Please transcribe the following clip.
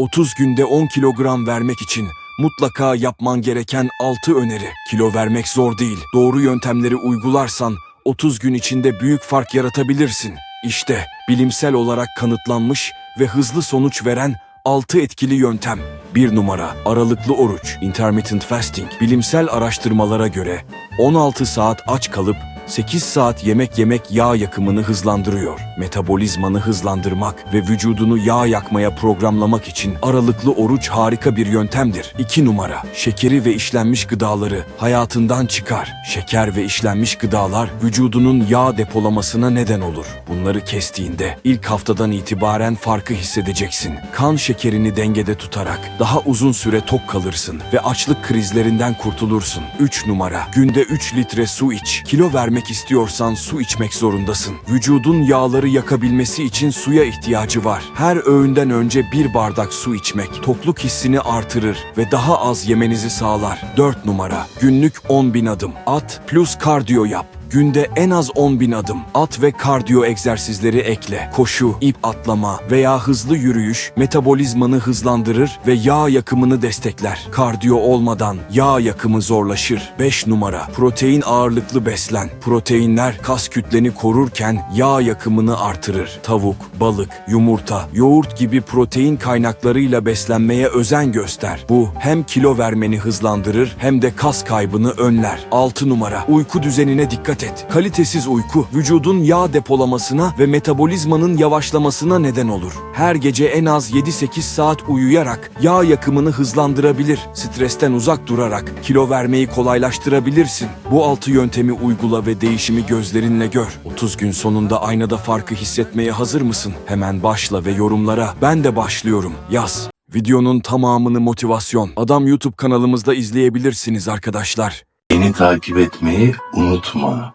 30 günde 10 kilogram vermek için mutlaka yapman gereken 6 öneri. Kilo vermek zor değil. Doğru yöntemleri uygularsan 30 gün içinde büyük fark yaratabilirsin. İşte bilimsel olarak kanıtlanmış ve hızlı sonuç veren 6 etkili yöntem. 1 numara aralıklı oruç, intermittent fasting. Bilimsel araştırmalara göre 16 saat aç kalıp 8 saat yemek yemek yağ yakımını hızlandırıyor. Metabolizmanı hızlandırmak ve vücudunu yağ yakmaya programlamak için aralıklı oruç harika bir yöntemdir. 2 numara şekeri ve işlenmiş gıdaları hayatından çıkar. Şeker ve işlenmiş gıdalar vücudunun yağ depolamasına neden olur. Bunları kestiğinde ilk haftadan itibaren farkı hissedeceksin. Kan şekerini dengede tutarak daha uzun süre tok kalırsın ve açlık krizlerinden kurtulursun. 3 numara günde 3 litre su iç. Kilo vermek istiyorsan su içmek zorundasın. Vücudun yağları yakabilmesi için suya ihtiyacı var. Her öğünden önce bir bardak su içmek tokluk hissini artırır ve daha az yemenizi sağlar. 4 numara günlük 10 bin adım. At plus kardiyo yap. Günde en az 10 bin adım. At ve kardiyo egzersizleri ekle. Koşu, ip atlama veya hızlı yürüyüş metabolizmanı hızlandırır ve yağ yakımını destekler. Kardiyo olmadan yağ yakımı zorlaşır. 5 numara. Protein ağırlıklı beslen. Proteinler kas kütleni korurken yağ yakımını artırır. Tavuk, balık, yumurta, yoğurt gibi protein kaynaklarıyla beslenmeye özen göster. Bu hem kilo vermeni hızlandırır hem de kas kaybını önler. 6 numara. Uyku düzenine dikkat et. Kalitesiz uyku vücudun yağ depolamasına ve metabolizmanın yavaşlamasına neden olur. Her gece en az 7-8 saat uyuyarak yağ yakımını hızlandırabilir. Stresten uzak durarak kilo vermeyi kolaylaştırabilirsin. Bu altı yöntemi uygula ve değişimi gözlerinle gör. 30 gün sonunda aynada farkı hissetmeye hazır mısın? Hemen başla ve yorumlara ben de başlıyorum yaz. Videonun tamamını motivasyon. Adam YouTube kanalımızda izleyebilirsiniz arkadaşlar. Beni takip etmeyi unutma.